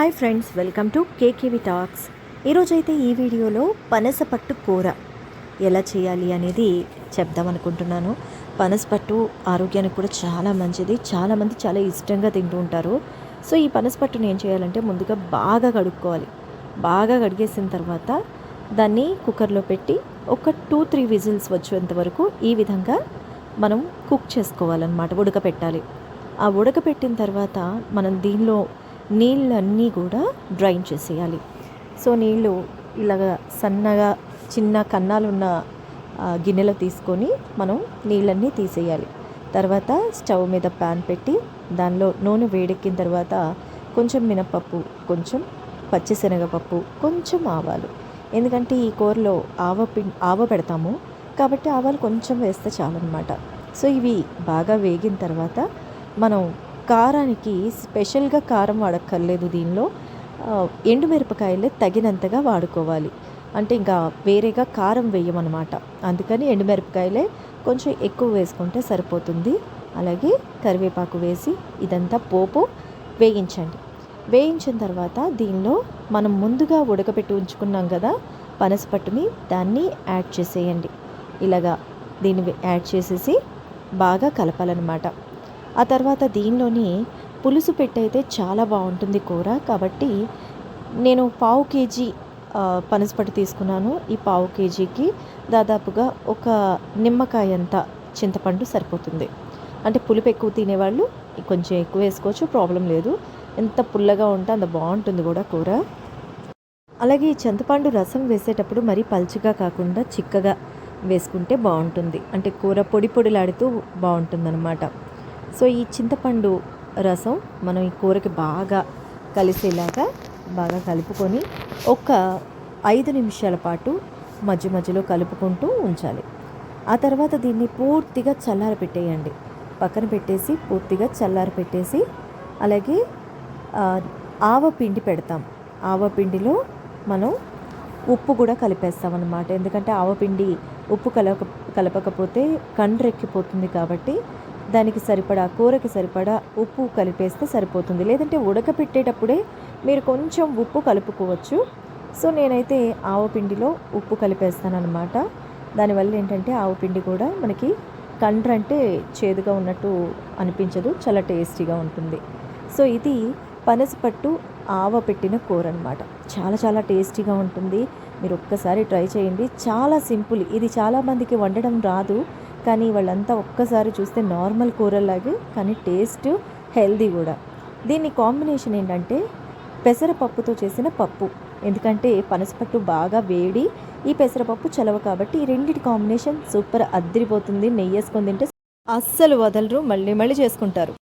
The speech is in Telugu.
Hi friends welcome to KKV talks ఈరోజైతే ఈ వీడియోలో పనసపట్టు కూర. ఎలా చేయాలి అనేది చెప్దాం అనుకుంటున్నాను. పనసపట్టు ఆరోగ్యానికి కూడా చాలా మంచిది. చాలామంది చాలా ఇష్టంగా తింటూ ఉంటారు. సో ఈ పనసపట్టుని ఏం చేయాలంటే ముందుగా బాగా కడుక్కోవాలి. బాగా కడిగేసిన తర్వాత దాన్ని కుక్కర్లో పెట్టి ఒక టూ త్రీ విజిల్స్ వచ్చేంత వరకు ఈ విధంగా మనం కుక్ చేసుకోవాలన్నమాట. ఉడకపెట్టాలి. ఆ ఉడకపెట్టిన తర్వాత మనం దీనిలో నీళ్ళన్నీ కూడా డ్రైన్ చేసేయాలి. సో నీళ్ళు ఇలాగ సన్నగా చిన్న కన్నాలున్న గిన్నెలో తీసుకొని మనం నీళ్ళన్నీ తీసేయాలి. తర్వాత స్టవ్ మీద ప్యాన్ పెట్టి దానిలో నూనె వేడెక్కిన తర్వాత కొంచెం మినపప్పు కొంచెం పచ్చిశనగపప్పు కొంచెం ఆవాలు. ఎందుకంటే ఈ కూరలో ఆవ పి ఆవ పెడతాము కాబట్టి ఆవాలు కొంచెం వేస్తే చాలన్నమాట. సో ఇవి బాగా వేగిన తర్వాత మనం కారానికి స్పెషల్గా కారం వాడక్కర్లేదు దీనిలో. ఎండుమిరపకాయలే తగినంతగా వాడుకోవాలి. అంటే ఇంకా వేరేగా కారం వేయమన్నమాట. అందుకని ఎండుమిరపకాయలే కొంచెం ఎక్కువ వేసుకుంటే సరిపోతుంది. అలాగే కరివేపాకు వేసి ఇదంతా పోపు వేయించండి. వేయించిన తర్వాత దీనిలో మనం ముందుగా ఉడకబెట్టి ఉంచుకున్నాం కదా పనసపట్టుని దాన్ని యాడ్ చేసేయండి. ఇలాగా దీన్ని యాడ్ చేసేసి బాగా కలపాలన్నమాట. ఆ తర్వాత దీనిలోని పులుసు పెట్టయితే చాలా బాగుంటుంది కూర. కాబట్టి నేను పావు కేజీ పనసపట్టు తీసుకున్నాను. ఈ పావు కేజీకి దాదాపుగా ఒక నిమ్మకాయ అంత చింతపండు సరిపోతుంది. అంటే పులుపు ఎక్కువ తినేవాళ్ళు కొంచెం ఎక్కువ వేసుకోవచ్చు ప్రాబ్లం లేదు. ఎంత పుల్లగా ఉంటే అంత బాగుంటుంది కూడా కూర. అలాగే ఈ చింతపండు రసం వేసేటప్పుడు మరీ పల్చగా కాకుండా చిక్కగా వేసుకుంటే బాగుంటుంది. అంటే కూర పొడి పొడిలాడుతూ బాగుంటుందన్నమాట. సో ఈ చింతపండు రసం మనం ఈ కూరకి బాగా కలిసేలాగా బాగా కలుపుకొని ఒక ఐదు నిమిషాల పాటు మధ్య మధ్యలో కలుపుకుంటూ ఉంచాలి. ఆ తర్వాత దీన్ని పూర్తిగా చల్లార పెట్టేయండి. పక్కన పెట్టేసి పూర్తిగా చల్లార పెట్టేసి అలాగే ఆవ పిండి పెడతాం. ఆవ పిండిలో మనం ఉప్పు కూడా కలిపేస్తాం అన్నమాట. ఎందుకంటే ఆవపిండి ఉప్పు కలప కలపకపోతే కండ్రెక్కిపోతుంది కాబట్టి దానికి సరిపడా కూరకి సరిపడా ఉప్పు కలిపేస్తే సరిపోతుంది. లేదంటే ఉడకపెట్టేటప్పుడే మీరు కొంచెం ఉప్పు కలుపుకోవచ్చు. సో నేనైతే ఆవపిండిలో ఉప్పు కలిపేస్తానమాట దానివల్ల ఏంటంటే ఆవపిండి కూడా మనకి కండ్రంటే చేదుగా ఉన్నట్టు అనిపించదు చాలా టేస్టీగా ఉంటుంది. సో ఇది పనసపట్టు ఆవ పెట్టిన కూర అనమాట చాలా చాలా టేస్టీగా ఉంటుంది. మీరు ఒక్కసారి ట్రై చేయండి. చాలా సింపుల్. ఇది చాలామందికి వండడం రాదు. కానీ వాళ్ళంతా ఒక్కసారి చూస్తే నార్మల్ కూరలాగే కానీ టేస్ట్ హెల్దీ కూడా. దీని కాంబినేషన్ ఏంటంటే పెసరపప్పుతో చేసిన పప్పు. ఎందుకంటే పనసపట్టు బాగా వేడి ఈ పెసరపప్పు చలవ కాబట్టి ఈ రెండింటి కాంబినేషన్ సూపర్ అద్దరిపోతుంది. నెయ్యి వేసుకొని తింటే అస్సలు వదలరు మళ్ళీ మళ్ళీ చేసుకుంటారు.